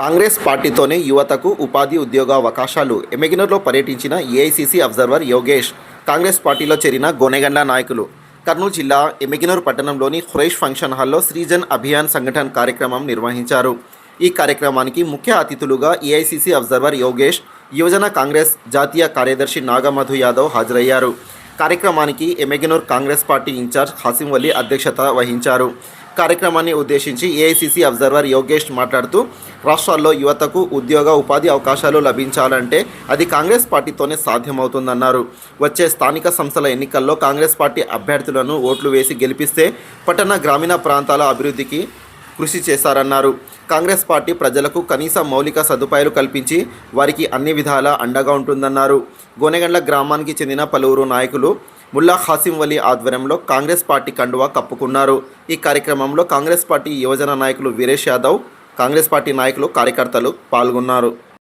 కాంగ్రెస్ పార్టీతోనే యువతకు ఉపాధి ఉద్యోగ అవకాశాలు ఎమెగినర్లో పర్యటించిన ఏఐసిసి అబ్జర్వర్ యోగేష్ కాంగ్రెస్ పార్టీలో చేరిన గోనెగండ్ల నాయకులు. కర్నూలు జిల్లా ఎమెగినూర్ పట్టణంలోని ఖురైష్ ఫంక్షన్ హాల్లో శ్రీజన్ అభియాన్ సంఘటన కార్యక్రమం నిర్వహించారు. ఈ కార్యక్రమానికి ముఖ్య అతిథులుగా ఏఐసిసి అబ్జర్వర్ యోగేష్ యువజన కాంగ్రెస్ జాతీయ కార్యదర్శి నాగమధు యాదవ్ హాజరయ్యారు. కార్యక్రమానికి ఎమెగినూర్ కాంగ్రెస్ పార్టీ ఇన్ఛార్జ్ హాసిం వలీ అధ్యక్షత వహించారు. కార్యక్రమాన్ని ఉద్దేశించి ఏఐసిసి అబ్జర్వర్ యోగేష్ మాట్లాడుతూ రాష్ట్రాల్లో యువతకు ఉద్యోగ ఉపాధి అవకాశాలు లభించాలంటే అది కాంగ్రెస్ పార్టీతోనే సాధ్యమవుతుందన్నారు. వచ్చే స్థానిక సంస్థల ఎన్నికల్లో కాంగ్రెస్ పార్టీ అభ్యర్థులను ఓట్లు వేసి గెలిపిస్తే పట్టణ గ్రామీణ ప్రాంతాల అభివృద్ధికి కృషి చేశారన్నారు. కాంగ్రెస్ పార్టీ ప్రజలకు కనీస మౌలిక సదుపాయాలు కల్పించి వారికి అన్ని విధాల అండగా ఉంటుందన్నారు. గోనెగండ్ల గ్రామానికి చెందిన పలువురు నాయకులు ముల్లా హాసిం వలీ ఆధ్వర్యంలో కాంగ్రెస్ పార్టీ కండువా కప్పుకున్నారు. ఈ కార్యక్రమంలో కాంగ్రెస్ పార్టీ యువజన నాయకులు వీరేష్ యాదవ్ కాంగ్రెస్ పార్టీ నాయకులు కార్యకర్తలు పాల్గొన్నారు.